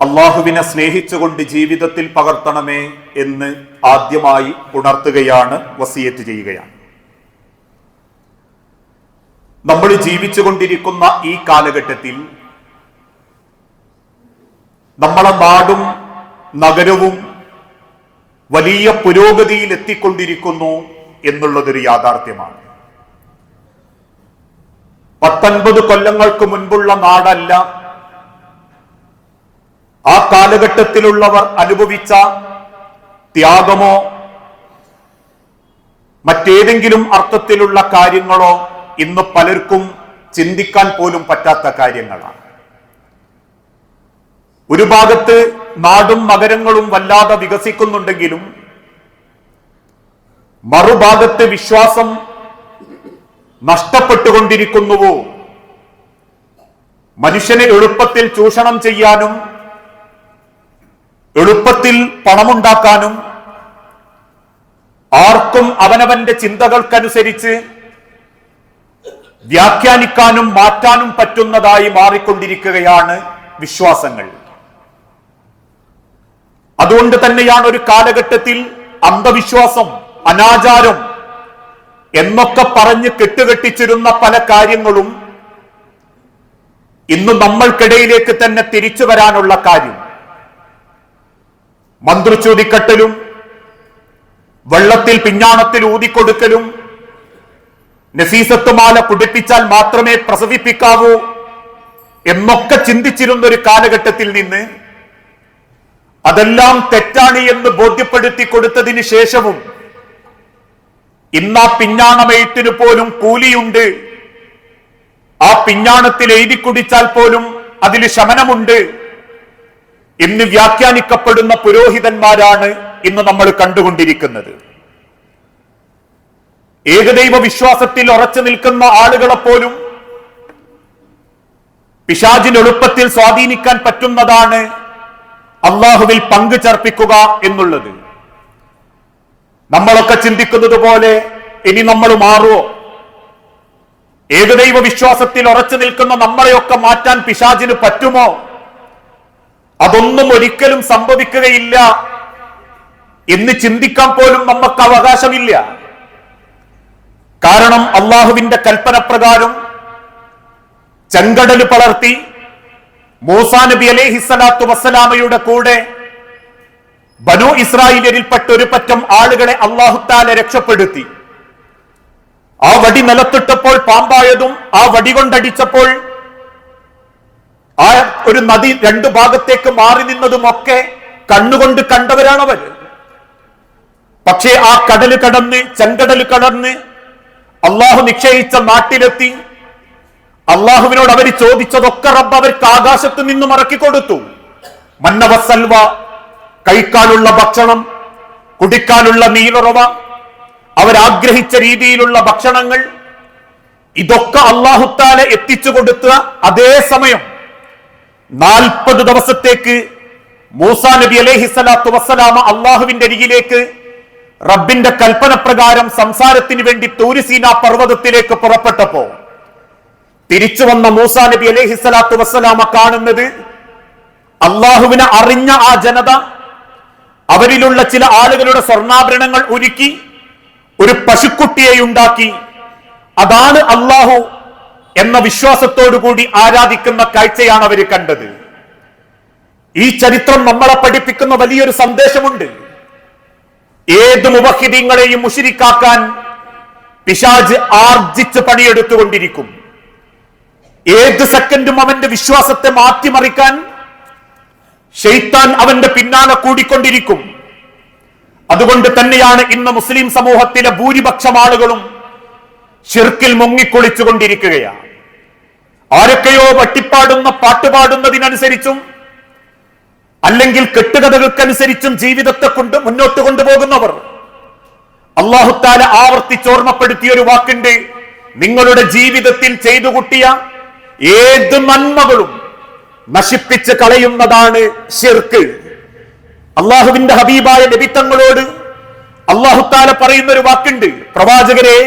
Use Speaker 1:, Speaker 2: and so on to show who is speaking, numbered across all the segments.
Speaker 1: അള്ളാഹുവിനെ സ്നേഹിച്ചുകൊണ്ട് ജീവിതത്തിൽ പകർത്തണമേ എന്ന് ആദ്യമായി ഉണർത്തുകയാണ് വസിയത്ത് ചെയ്യുകയാണ്. നമ്മൾ ജീവിച്ചുകൊണ്ടിരിക്കുന്ന ഈ കാലഘട്ടത്തിൽ നമ്മളെ നാടും നഗരവും വലിയ പുരോഗതിയിൽ എത്തിക്കൊണ്ടിരിക്കുന്നു എന്നുള്ളതൊരു യാഥാർത്ഥ്യമാണ്. പത്തൊൻപത് കൊല്ലങ്ങൾക്ക് മുൻപുള്ള നാടല്ല ആ കാലഘട്ടത്തിലുള്ളവർ അനുഭവിച്ച ത്യാഗമോ മറ്റേതെങ്കിലും അർത്ഥത്തിലുള്ള കാര്യങ്ങളോ ഇന്ന് പലർക്കും ചിന്തിക്കാൻ പോലും പറ്റാത്ത കാര്യങ്ങളാണ്. ഒരു ഭാഗത്ത് നാടും നഗരങ്ങളും വല്ലാതെ വികസിക്കുന്നുണ്ടെങ്കിലും മറുഭാഗത്ത് വിശ്വാസം നഷ്ടപ്പെട്ടുകൊണ്ടിരിക്കുന്നുവോ? മനുഷ്യനെ എളുപ്പത്തിൽ ചൂഷണം ചെയ്യാനും എളുപ്പത്തിൽ പണമുണ്ടാക്കാനും ആർക്കും അവനവന്റെ ചിന്തകൾക്കനുസരിച്ച് വ്യാഖ്യാനിക്കാനും മാറ്റാനും പറ്റുന്നതായി മാറിക്കൊണ്ടിരിക്കുകയാണ് വിശ്വാസങ്ങൾ. അതുകൊണ്ട് തന്നെയാണ് ഒരു കാലഘട്ടത്തിൽ അന്ധവിശ്വാസം അനാചാരം എന്നൊക്കെ പറഞ്ഞ് കെട്ടുകെട്ടിച്ചിരുന്ന പല കാര്യങ്ങളും ഇന്ന് നമ്മൾക്കിടയിലേക്ക് തന്നെ തിരിച്ചു വരാനുള്ള കാര്യം. മന്ത്രിച്ചൂതിക്കട്ടലും വെള്ളത്തിൽ പിഞ്ഞാണത്തിൽ ഊതിക്കൊടുക്കലും നസീസത്തുമാല പുടിപ്പിച്ചാൽ മാത്രമേ പ്രസവിപ്പിക്കാവൂ എന്നൊക്കെ ചിന്തിച്ചിരുന്ന ഒരു കാലഘട്ടത്തിൽ നിന്ന് അതെല്ലാം തെറ്റാണ് എന്ന് ബോധ്യപ്പെടുത്തി കൊടുത്തതിന് ശേഷവും ഇന്ന് ആ പോലും കൂലിയുണ്ട്. ആ പിഞ്ഞാണത്തിൽ എഴുതി കുടിച്ചാൽ പോലും അതിൽ ശമനമുണ്ട്. ഇന്ന് വ്യാഖ്യാനിക്കപ്പെടുന്ന പുരോഹിതന്മാരാണ് ഇന്ന് നമ്മൾ കണ്ടുകൊണ്ടിരിക്കുന്നത്. ഏകദൈവ വിശ്വാസത്തിൽ ഉറച്ചു നിൽക്കുന്ന ആളുകളെ പോലും പിശാചിന് എളുപ്പത്തിൽ സ്വാധീനിക്കാൻ പറ്റുന്നതാണ് അള്ളാഹുവിൽ പങ്കു ചേർപ്പിക്കുക എന്നുള്ളത്. നമ്മളൊക്കെ ചിന്തിക്കുന്നത് പോലെ ഇനി നമ്മൾ മാറുമോ ഏകദൈവ വിശ്വാസത്തിൽ ഉറച്ചു നിൽക്കുന്ന നമ്മളെയൊക്കെ മാറ്റാൻ പിശാജിന് പറ്റുമോ? അതൊന്നും ഒരിക്കലും സംഭവിക്കുകയില്ല എന്ന് ചിന്തിക്കാൻ പോലും നമുക്ക് അവകാശമില്ല. കാരണം അള്ളാഹുവിന്റെ കൽപ്പന പ്രകാരം ചെങ്കടൽ പളർത്തി മൂസാ നബി അലേഹിസ്സലാത്തു വസ്സലാമയുടെ കൂടെ ബനു ഇസ്രായേലിൽപ്പെട്ട ഒരു പറ്റം ആളുകളെ അള്ളാഹുത്താലെ രക്ഷപ്പെടുത്തി. ആ വടി നിലത്തിട്ടപ്പോൾ പാമ്പായതും ആ വടി കൊണ്ടടിച്ചപ്പോൾ ആ ഒരു നദി രണ്ടു ഭാഗത്തേക്ക് മാറി നിന്നതുമൊക്കെ കണ്ണുകൊണ്ട് കണ്ടവരാണവർ. പക്ഷേ ആ കടൽ കടന്ന് ചെങ്കടൽ കടന്ന് അള്ളാഹു നിശ്ചയിച്ച നാട്ടിലെത്തി. അള്ളാഹുവിനോട് അവർ ചോദിച്ചതൊക്കെ റബ്ബ് അവർക്ക് ആകാശത്ത് നിന്നും ഇറക്കി കൊടുത്തു. മന്നവസൽവ കഴിക്കാനുള്ള ഭക്ഷണം കുടിക്കാനുള്ള നീലുറവ അവരാഗ്രഹിച്ച രീതിയിലുള്ള ഭക്ഷണങ്ങൾ ഇതൊക്കെ അള്ളാഹുത്താലെ എത്തിച്ചു കൊടുത്ത അതേ സമയം നാൽപ്പത് ദിവസത്തേക്ക് മൂസാ നബി അലൈഹി സ്വലാത്തു വസ്സലാമ അള്ളാഹുവിന്റെ അരികിലേക്ക് റബ്ബിന്റെ കൽപ്പന പ്രകാരം സംസാരത്തിന് വേണ്ടി തൂരിസീന പർവതത്തിലേക്ക് പുറപ്പെട്ടപ്പോ തിരിച്ചു വന്ന മൂസാ നബി അലൈഹി സ്വലാത്തു വസ്സലാമ കാണുന്നത് അള്ളാഹുവിനെ അറിഞ്ഞ ആ ജനത അവരിലുള്ള ചില ആളുകളുടെ സ്വർണാഭരണങ്ങൾ ഒരുക്കി ഒരു പശുക്കുട്ടിയെ ഉണ്ടാക്കി. അതാണ് അള്ളാഹു എന്ന വിശ്വാസത്തോടു കൂടി ആരാധിക്കുന്ന കാഴ്ചയാണ് അവർ കണ്ടത്. ഈ ചരിത്രം നമ്മളെ പഠിപ്പിക്കുന്ന വലിയൊരു സന്ദേശമുണ്ട്. ഏത് മുബഹിദീങ്ങളെയും മുഷിരിക്കാക്കാൻ പിശാജ് ആർജിച്ച് പണിയെടുത്തുകൊണ്ടിരിക്കും. ഏത് സെക്കൻഡും അവന്റെ വിശ്വാസത്തെ മാറ്റിമറിക്കാൻ ഷെയ്ത്താൻ അവന്റെ പിന്നാലെ കൂടിക്കൊണ്ടിരിക്കും. അതുകൊണ്ട് തന്നെയാണ് ഇന്ന് മുസ്ലിം സമൂഹത്തിലെ ഭൂരിപക്ഷം ആളുകളും ഷിർക്കിൽ മുങ്ങിക്കൊളിച്ചുകൊണ്ടിരിക്കുകയാണ്. ആരൊക്കെയോ വട്ടിപ്പാടുന്ന പാട്ടുപാടുന്നതിനനുസരിച്ചും അല്ലെങ്കിൽ കെട്ടുകഥകൾക്കനുസരിച്ചും ജീവിതത്തെ കൊണ്ട് മുന്നോട്ട് കൊണ്ടുപോകുന്നവർ. അള്ളാഹുത്താല ആവർത്തിച്ചോർമ്മപ്പെടുത്തിയ ഒരു വാക്കുണ്ട് നിങ്ങളുടെ ജീവിതത്തിൽ ചെയ്തു കൂട്ടിയ ഏത് നന്മകളും നശിപ്പിച്ച് കളയുന്നതാണ് ഷിർക്ക് അള്ളാഹുവിന്റെ ഹബീബായ ലഭിത്തങ്ങളോട് അള്ളാഹുത്താല പറയുന്ന ഒരു വാക്കുണ്ട് പ്രവാചകരെ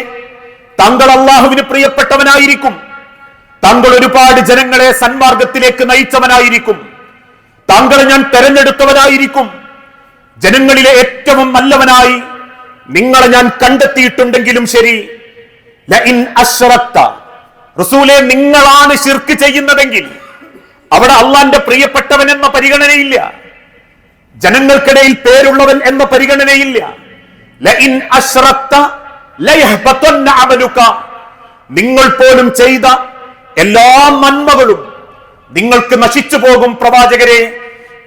Speaker 1: താങ്കൾ അള്ളാഹുവിന് പ്രിയപ്പെട്ടവനായിരിക്കും. താങ്കൾ ഒരുപാട് ജനങ്ങളെ സന്മാർഗത്തിലേക്ക് നയിച്ചവനായിരിക്കും. താങ്കളെ ഞാൻ തെരഞ്ഞെടുത്തവനായിരിക്കും. ജനങ്ങളിലെ ഏറ്റവും നല്ലവനായി നിങ്ങളെ ഞാൻ കണ്ടെത്തിയിട്ടുണ്ടെങ്കിലും ശരി. റസൂലെ നിങ്ങളാണ് ശിർക്ക് ചെയ്യുന്നതെങ്കിൽ അവിടെ അള്ളാന്റെ പ്രിയപ്പെട്ടവൻ എന്ന പരിഗണനയില്ല. ജനങ്ങൾക്കിടയിൽ പേരുള്ളവൻ എന്ന പരിഗണനയില്ല. നിങ്ങൾ പോലും ചെയ്ത എല്ലാ നന്മകളും നിങ്ങൾക്ക് നശിച്ചു പോകും പ്രവാചകരെ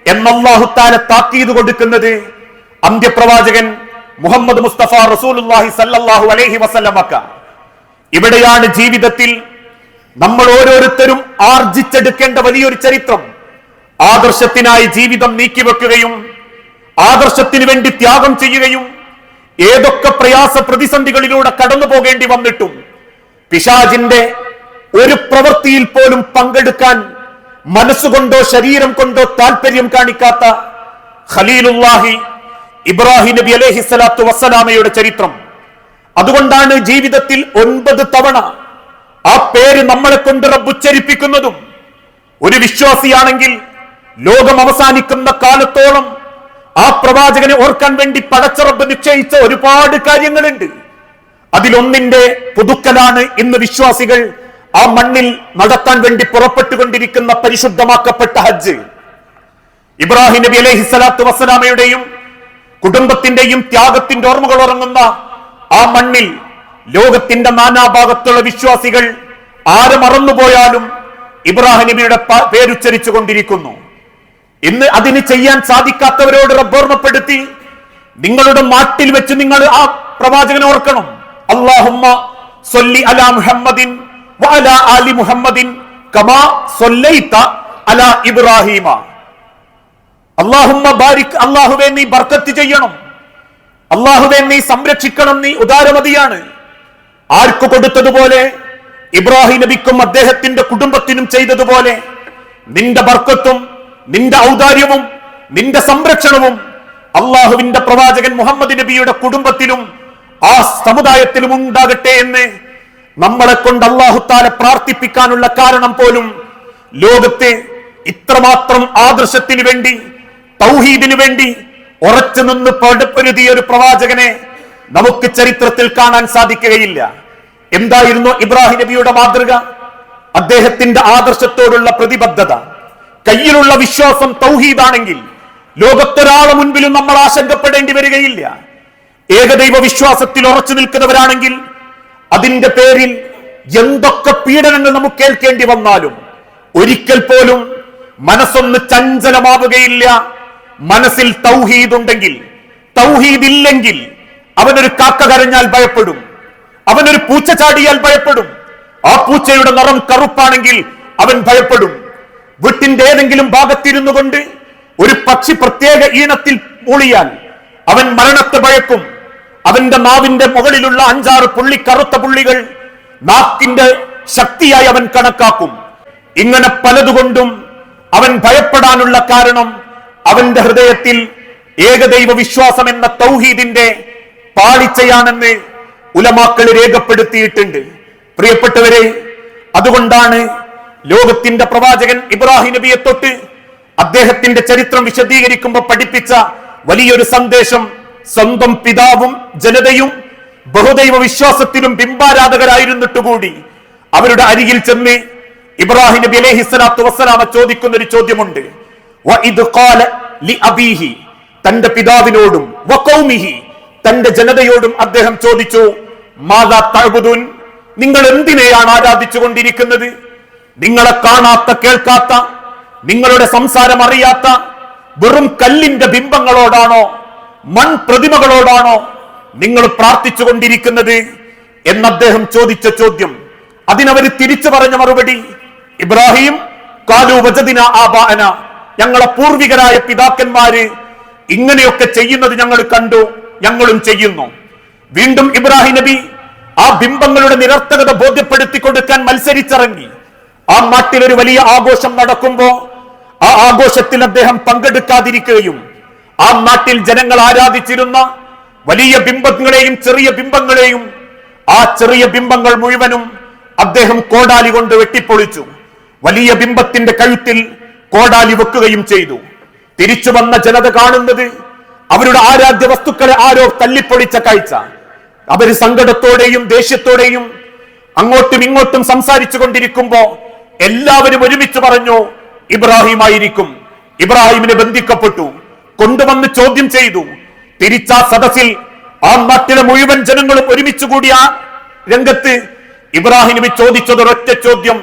Speaker 1: എന്നല്ലാഹുത്താല താക്കീത് കൊടുക്കുന്നത് അന്ത്യപ്രവാചകൻ മുഹമ്മദ് മുസ്തഫ റസൂലുള്ളാഹി സല്ലല്ലാഹു അലൈഹി വസല്ലമക്ക. ഇവിടെയാണ് ജീവിതത്തിൽ നമ്മൾ ഓരോരുത്തരും ആർജിച്ചെടുക്കേണ്ട വലിയൊരു ചരിത്രം. ആദർശത്തിനായി ജീവിതം നീക്കിവെക്കുകയും ആദർശത്തിന് വേണ്ടി ത്യാഗം ചെയ്യുകയും ഏതൊക്കെ പ്രയാസ പ്രതിസന്ധികളിലൂടെ കടന്നു പോകേണ്ടി വന്നിട്ടും പിശാജിന്റെ ഒരു പ്രവൃത്തിയിൽ പോലും പങ്കെടുക്കാൻ മനസ്സുകൊണ്ടോ ശരീരം കൊണ്ടോ താല്പര്യം കാണിക്കാത്ത ഖലീലുല്ലാഹി ഇബ്രാഹിം നബി അലൈഹി സ്വലാത്തു വസ്സലാമയുടെ ചരിത്രം. അതുകൊണ്ടാണ് ജീവിതത്തിൽ ഒൻപത് തവണ ആ പേര് നമ്മളെ കൊണ്ട് റബ്ബുച്ചരിപ്പിക്കുന്നതും ഒരു വിശ്വാസിയാണെങ്കിൽ ലോകം അവസാനിക്കുന്ന കാലത്തോളം ആ പ്രവാചകനെ ഓർക്കാൻ വേണ്ടി പടച്ചുറപ്പ് നിശ്ചയിച്ച ഒരുപാട് കാര്യങ്ങളുണ്ട്. അതിലൊന്നിന്റെ പുതുക്കലാണ് ഇന്ന് വിശ്വാസികൾ ആ മണ്ണിൽ നടത്താൻ വേണ്ടി പുറപ്പെട്ടുകൊണ്ടിരിക്കുന്ന പരിശുദ്ധമാക്കപ്പെട്ട ഹജ്ജ്. ഇബ്രാഹിം നബി അലൈഹി സ്വലാത്തു വസ്സലാമയുടെയും കുടുംബത്തിന്റെയും ത്യാഗത്തിന്റെ ഓർമ്മകൾ ഉറങ്ങുന്ന ആ മണ്ണിൽ ലോകത്തിന്റെ നാനാഭാഗത്തുള്ള വിശ്വാസികൾ ആരും മറന്നുപോയാലും ഇബ്രാഹിം നബിയുടെ പേരുച്ചരിച്ചു കൊണ്ടിരിക്കുന്നു ഇന്ന് അതിന് ചെയ്യാൻ സാധിക്കാത്തവരോട് റബ്ബോർമ്മപ്പെടുത്തി നിങ്ങളുടെ നാട്ടിൽ വെച്ച് നിങ്ങൾ ആ പ്രവാചകനെ ഓർക്കണം. അള്ളാഹുമ്മ സൊല്ലി അലാ മുഹമ്മദിൻ വഅല ആലി മുഹമ്മദിൻ കമാ സൊല്ലൈത അലാ ഇബ്രാഹിമ. അള്ളാഹുമ്മ ബാരിക് അള്ളാഹുവെ നീ ബർക്കത്ത് ചെയ്യണം. അള്ളാഹുവെ നീ സംരക്ഷിക്കണം നീ ഉദാരമതിയാണ്. ആർക്ക് കൊടുത്തതുപോലെ? ഇബ്രാഹിം നബിക്കും അദ്ദേഹത്തിന്റെ കുടുംബത്തിനും ചെയ്തതുപോലെ. നിന്റെ ബർക്കത്തും നിന്റെ ഔദാര്യവും നിന്റെ സംരക്ഷണവും അള്ളാഹുവിന്റെ പ്രവാചകൻ മുഹമ്മദ് നബിയുടെ കുടുംബത്തിലും ആ സമുദായത്തിലും ഉണ്ടാകട്ടെ എന്ന് നമ്മളെ കൊണ്ട് അള്ളാഹുത്താലെ പ്രാർത്ഥിപ്പിക്കാനുള്ള കാരണം പോലും ലോകത്തെ ഇത്രമാത്രം ആദർശത്തിന് വേണ്ടി തൗഹീദിനു വേണ്ടി ഉറച്ചു നിന്ന് പടുപ്പെരുതിയ ഒരു പ്രവാചകനെ നമുക്ക് ചരിത്രത്തിൽ കാണാൻ സാധിക്കുകയില്ല. എന്തായിരുന്നു ഇബ്രാഹിം നബിയുടെ മാതൃക? അദ്ദേഹത്തിന്റെ ആദർശത്തോടുള്ള പ്രതിബദ്ധത. കയ്യിലുള്ള വിശ്വാസം തൗഹീദാണെങ്കിൽ ലോകത്തൊരാളെ മുൻപിലും നമ്മൾ ആശങ്കപ്പെടേണ്ടി വരികയില്ല. ഏകദൈവ വിശ്വാസത്തിൽ ഉറച്ചു നിൽക്കുന്നവരാണെങ്കിൽ അതിന്റെ പേരിൽ എന്തൊക്കെ പീഡനങ്ങൾ നമുക്ക് കേൾക്കേണ്ടി വന്നാലും ഒരിക്കൽ പോലും മനസ്സൊന്ന് ചഞ്ചലമാവുകയില്ല. മനസ്സിൽ തൗഹീദ് ഉണ്ടെങ്കിൽ തൗഹീദ് ഇല്ലെങ്കിൽ അവനൊരു കാക്ക കരഞ്ഞാൽ ഭയപ്പെടും. അവനൊരു പൂച്ച ചാടിയാൽ ഭയപ്പെടും. ആ പൂച്ചയുടെ നിറം കറുപ്പാണെങ്കിൽ അവൻ ഭയപ്പെടും. വീട്ടിന്റെ ഏതെങ്കിലും ഭാഗത്തിരുന്നു കൊണ്ട് ഒരു പക്ഷി പ്രത്യേക ഈണത്തിൽ മൂളിയാൽ അവൻ മരണത്തെ ഭയക്കും. അവന്റെ നാവിന്റെ മുകളിലുള്ള അഞ്ചാറ് പുള്ളി കറുത്ത പുള്ളികൾ നാക്കിന്റെ ശക്തിയായി അവൻ കണക്കാക്കും. ഇങ്ങനെ പലതുകൊണ്ടും അവൻ ഭയപ്പെടാനുള്ള കാരണം അവന്റെ ഹൃദയത്തിൽ ഏകദൈവ വിശ്വാസം എന്ന തൗഹീദിന്റെ പാളിച്ചയാണെന്ന് ഉലമാക്കൾ രേഖപ്പെടുത്തിയിട്ടുണ്ട്. പ്രിയപ്പെട്ടവരെ അതുകൊണ്ടാണ് ലോകത്തിന്റെ പ്രവാചകൻ ഇബ്രാഹിം നബിയെ തൊട്ട് അദ്ദേഹത്തിന്റെ ചരിത്രം വിശദീകരിക്കുമ്പോൾ പഠിപ്പിച്ച വലിയൊരു സന്ദേശം സ്വന്തം പിതാവും ജനതയും ബഹുദൈവ വിശ്വാസത്തിലും ബിംബാരാധകരായിരുന്നിട്ട് കൂടി അവരുടെ അരികിൽ ചെന്ന് ഇബ്രാഹിം നബി അലൈഹി സ്വലാത്തു വസ്സലാമ ചോദിക്കുന്ന ഒരു ചോദ്യമുണ്ട് തന്റെ പിതാവിനോടും തന്റെ ജനതയോടും അദ്ദേഹം ചോദിച്ചു മാതാ തഴുതുൻ നിങ്ങൾ എന്തിനെയാണ് ആരാധിച്ചു കൊണ്ടിരിക്കുന്നത് നിങ്ങളെ കാണാത്ത കേൾക്കാത്ത നിങ്ങളുടെ സംസാരം അറിയാത്ത വെറും കല്ലിന്റെ ബിംബങ്ങളോടാണോ മൺ പ്രതിമകളോടാണോ നിങ്ങൾ പ്രാർത്ഥിച്ചു കൊണ്ടിരിക്കുന്നത് എന്ന് അദ്ദേഹം ചോദിച്ച ചോദ്യം. അതിനവർ തിരിച്ചു പറഞ്ഞ മറുപടി ഇബ്രാഹിം കാലു വജദിന ആബാന ഞങ്ങളെ പൂർവികരായ പിതാക്കന്മാര് ഇങ്ങനെയൊക്കെ ചെയ്യുന്നത് ഞങ്ങൾ കണ്ടു ഞങ്ങളും ചെയ്യുന്നു. വീണ്ടും ഇബ്രാഹിം നബി ആ ബിംബങ്ങളുടെ നിരർത്ഥകത ബോധ്യപ്പെടുത്തി കൊടുക്കാൻ മത്സരിച്ചിറങ്ങി. ആ നാട്ടിൽ ഒരു വലിയ ആഘോഷം നടക്കുമ്പോ ആ ആഘോഷത്തിൽ അദ്ദേഹം പങ്കെടുക്കാതിരിക്കുകയും ആ നാട്ടിൽ ജനങ്ങൾ ആരാധിച്ചിരുന്ന വലിയ ബിംബങ്ങളെയും ചെറിയ ബിംബങ്ങളെയും ആ ചെറിയ ബിംബങ്ങൾ മുഴുവനും അദ്ദേഹം കോടാലി കൊണ്ട് വെട്ടിപ്പൊളിച്ചു. വലിയ ബിംബത്തിന്റെ കഴുത്തിൽ കോടാലി വെക്കുകയും ചെയ്തു. തിരിച്ചു വന്ന ജനത കാണുന്നത് അവരുടെ ആരാധ്യ വസ്തുക്കളെ ആരോ തല്ലിപ്പൊളിച്ച കാഴ്ച. അവർ സങ്കടത്തോടെയും ദേഷ്യത്തോടെയും അങ്ങോട്ടും ഇങ്ങോട്ടും സംസാരിച്ചു കൊണ്ടിരിക്കുമ്പോ എല്ലാവരും ഒരുമിച്ച് പറഞ്ഞു ഇബ്രാഹിം ആയിരിക്കും ഇബ്രാഹിമിനെ ബന്ധിക്കപ്പെട്ടു. കൊണ്ടുവന്ന് ചോദ്യം ചെയ്തു. തിരിച്ച സദസ്സിൽ ആ നാട്ടിലെ മുഴുവൻ ജനങ്ങളും ഒരുമിച്ച് കൂടിയ രംഗത്ത് ഇബ്രാഹിം ചോദിച്ചത് ഒരൊറ്റ ചോദ്യം.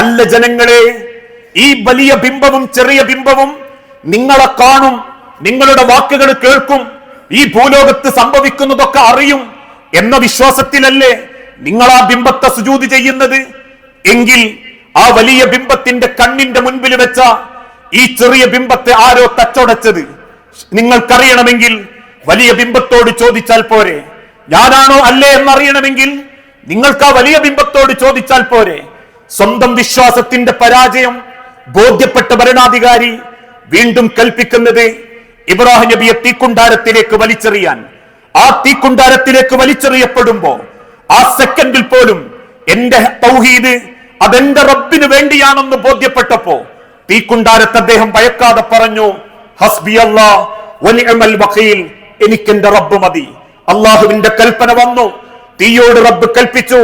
Speaker 1: അല്ല ജനങ്ങളെ ഈ വലിയ ബിംബവും ചെറിയ ബിംബവും നിങ്ങളെ കാണും നിങ്ങളുടെ വാക്കുകൾ കേൾക്കും ഈ ഭൂലോകത്ത് സംഭവിക്കുന്നതൊക്കെ അറിയും എന്ന വിശ്വാസത്തിലല്ലേ നിങ്ങൾ ആ ബിംബത്തെ സുജൂതി ചെയ്യുന്നത്? എങ്കിൽ ആ വലിയ ബിംബത്തിന്റെ കണ്ണിന്റെ മുൻപിൽ വെച്ച ഈ ചെറിയ ബിംബത്തെ ആരോ തച്ചൊടച്ചത് നിങ്ങൾക്കറിയണമെങ്കിൽ വലിയ ബിംബത്തോട് ചോദിച്ചാൽ പോരെ. ഞാനാണോ അല്ലേ എന്നറിയണമെങ്കിൽ നിങ്ങൾക്ക് ആ വലിയ ബിംബത്തോട് ചോദിച്ചാൽ പോരെ. സ്വന്തം വിശ്വാസത്തിന്റെ പരാജയം ബോധ്യപ്പെട്ട ഭരണാധികാരി വീണ്ടും കൽപ്പിക്കുന്നത് ഇബ്രാഹിം നബിയെ തീക്കുണ്ടാരത്തിലേക്ക് വലിച്ചെറിയാൻ. ആ തീക്കുണ്ടാരത്തിലേക്ക് വലിച്ചെറിയപ്പെടുമ്പോ ആ സെക്കൻഡിൽ പോലും എന്റെ തൗഹീദ് അതെന്റെ റബ്ബിന് വേണ്ടിയാണെന്ന് ബോധ്യപ്പെട്ടപ്പോ തീക്കുണ്ടാരത്ത് അദ്ദേഹം ഭയക്കാതെ പറഞ്ഞു ഹസ്ബി അല്ലാ എനിക്ക് എനിക്കെന്റെ റബ്ബ് മതി. അള്ളാഹുവിന്റെ കൽപ്പന വന്നു. തീയോട് റബ്ബ് കൽപ്പിച്ചു.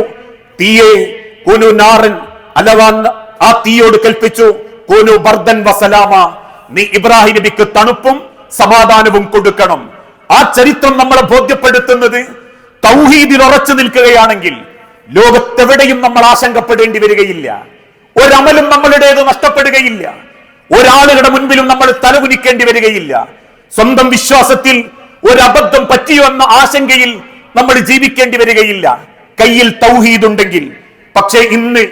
Speaker 1: തീയെ കുനു നാറൻ അലവാ ആ തീയോട് കൽപ്പിച്ചു. കുനു ബർദൻ വസലാമ നീ ഇബ്രാഹിം നബിക്ക് തണുപ്പും സമാധാനവും കൊടുക്കണം. ആ ചരിത്രം നമ്മളെ ബോധ്യപ്പെടുത്തുന്നത് തൗഹീദിൽ ഉറച്ചു നിൽക്കുകയാണെങ്കിൽ ലോകത്തെവിടെയും നമ്മൾ ആശങ്കപ്പെടേണ്ടി വരികയില്ല. ഒരമലും നമ്മളുടേത് നഷ്ടപ്പെടുകയില്ല. ഒരാളുകളുടെ മുൻപിലും നമ്മൾ തലകുനിക്കേണ്ടി വരികയില്ല. സ്വന്തം വിശ്വാസത്തിൽ ഒരു അബദ്ധം പറ്റിയോ എന്ന ആശങ്കയിൽ നമ്മൾ ജീവിക്കേണ്ടി വരികയില്ല. കയ്യിൽ തൗഹീദ് ഉണ്ടെങ്കിൽ പക്ഷേ ഇന്ന്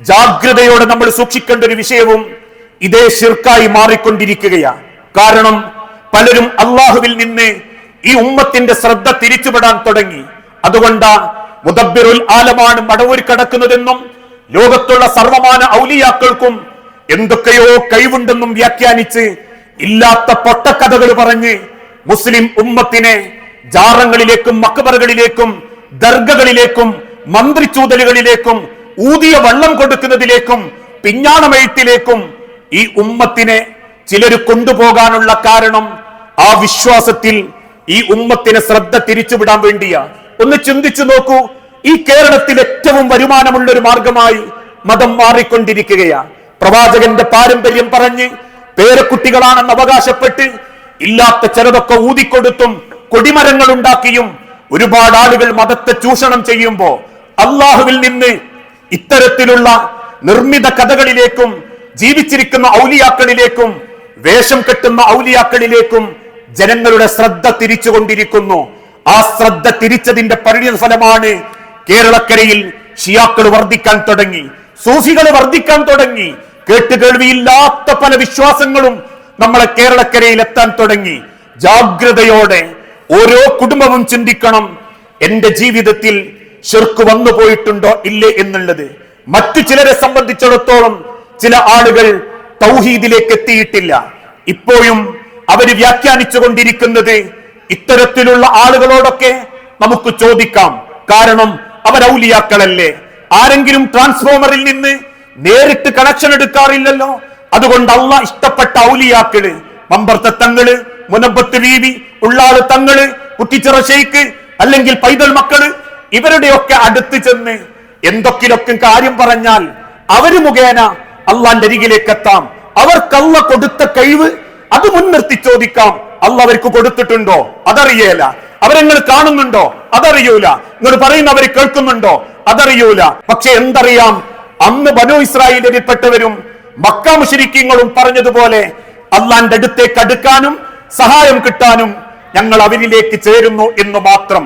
Speaker 1: ജാഗ്രതയോടെ നമ്മൾ സൂക്ഷിക്കേണ്ട ഒരു വിഷയവും ഇതേ ശിർക്കായി മാറിക്കൊണ്ടിരിക്കുകയാണ് കാരണം പലരും അള്ളാഹുവിൽ നിന്ന് ഈ ഉമ്മത്തിന്റെ ശ്രദ്ധ തിരിച്ചുപെടാൻ തുടങ്ങി. അതുകൊണ്ടാ മുദബ്ബിറുൽ ആലമാണ് മടവൂർ കടക്കുന്നതെന്നും ലോകത്തുള്ള സർവമാന ഔലിയാക്കൾക്കും എന്തൊക്കെയോ കഴിവുണ്ടെന്നും വ്യാഖ്യാനിച്ച് ഇല്ലാത്ത പൊട്ടക്കഥകൾ പറഞ്ഞ് മുസ്ലിം ഉമ്മത്തിനെ ജാറങ്ങളിലേക്കും മക്കബറുകളിലേക്കും ദർഗകളിലേക്കും മന്ത്രിച്ചൂതലുകളിലേക്കും ഊതിയ വള്ളം കൊടുക്കുന്നതിലേക്കും പിഞ്ഞാണമെഴുത്തിലേക്കും ഈ ഉമ്മത്തിനെ ചിലർ കൊണ്ടുപോകാനുള്ള കാരണം ആ വിശ്വാസത്തിൽ ഈ ഉമ്മത്തിനെ ശ്രദ്ധ തിരിച്ചുവിടാൻ വേണ്ടിയാ. ഒന്ന് ചിന്തിച്ചു നോക്കൂ. ഈ കേരളത്തിൽ ഏറ്റവും വരുമാനമുള്ള ഒരു മാർഗമായി മതം മാറിക്കൊണ്ടിരിക്കുകയാണ് പ്രവാചകന്റെ പാരമ്പര്യം പറഞ്ഞ് പേരക്കുട്ടികളാണെന്ന് അവകാശപ്പെട്ട് ഇല്ലാത്ത ചിലതൊക്കെ ഊതിക്കൊടുത്തും കൊടിമരങ്ങൾ ഉണ്ടാക്കിയും ഒരുപാട് ആളുകൾ മതത്തെ ചൂഷണം ചെയ്യുമ്പോ അള്ളാഹുവിൽ നിന്ന് ഇത്തരത്തിലുള്ള നിർമ്മിത കഥകളിലേക്കും ജീവിച്ചിരിക്കുന്ന ഔലിയാക്കളിലേക്കും വേഷം കെട്ടുന്ന ഔലിയാക്കളിലേക്കും ജനങ്ങളുടെ ശ്രദ്ധ തിരിച്ചുകൊണ്ടിരിക്കുന്നു. ആ ശ്രദ്ധ തിരിച്ചതിന്റെ പരിണിത ഫലമാണ് കേരളക്കരയിൽ ഷിയാക്കൾ വർദ്ധിക്കാൻ തുടങ്ങി സൂഫികൾ വർദ്ധിക്കാൻ തുടങ്ങി കേട്ടുകേൾവിയില്ലാത്ത പല വിശ്വാസങ്ങളും നമ്മളെ കേരളക്കരയിൽ എത്താൻ തുടങ്ങി. ജാഗ്രതയോടെ ഓരോ കുടുംബവും ചിന്തിക്കണം എന്റെ ജീവിതത്തിൽ ഷിർക്ക് വന്നു പോയിട്ടുണ്ടോ ഇല്ലേ എന്നുള്ളത്. മറ്റു ചിലരെ സംബന്ധിച്ചിടത്തോളം ചില ആളുകൾ തൗഹീദിലേക്ക് എത്തിയിട്ടില്ല. ഇപ്പോഴും അവർ വ്യാഖ്യാനിച്ചു കൊണ്ടിരിക്കുന്നത് ഇത്തരത്തിലുള്ള ആളുകളോടൊക്കെ നമുക്ക് ചോദിക്കാം. കാരണം അവർ ഔലിയാക്കളല്ലേ. ആരെങ്കിലും ട്രാൻസ്ഫോമറിൽ നിന്ന് നേരിട്ട് കണക്ഷൻ എടുക്കാറില്ലല്ലോ. അതുകൊണ്ട് അള്ള ഇഷ്ടപ്പെട്ട ഔലിയാക്കൾ മമ്പർത്ത തങ്ങൾ മുനമ്പത്ത് വീവി ഉള്ളാൾ തങ്ങൾ കുട്ടിച്ചിറ ഷെയ്ക്ക് അല്ലെങ്കിൽ പൈതൽ മക്കൾ ഇവരുടെയൊക്കെ അടുത്ത് ചെന്ന് എന്തൊക്കെയൊക്കെ കാര്യം പറഞ്ഞാൽ അവർ മുഖേന അള്ളാന്റെ അരികിലേക്ക് എത്താം അവർക്ക് അള്ള കൊടുത്ത കഴിവ് അത് മുൻനിർത്തി ചോദിക്കാം. അള്ള അവർക്ക് കൊടുത്തിട്ടുണ്ടോ? അതറിയേല. അവരെങ്ങൾ കാണുന്നുണ്ടോ? അതറിയൂല. നിങ്ങൾ പറയുന്ന അവർ കേൾക്കുന്നുണ്ടോ? അതറിയൂല. പക്ഷെ എന്തറിയാം? അന്ന് ബനു ഇസ്രായേലിൽപ്പെട്ടവരും മക്ക മുശരിക്കങ്ങളും പറഞ്ഞതുപോലെ അള്ളാന്റെ അടുത്തേക്ക് അടുക്കാനും സഹായം കിട്ടാനും ഞങ്ങൾ അവരിലേക്ക് ചേരുന്നു എന്ന് മാത്രം.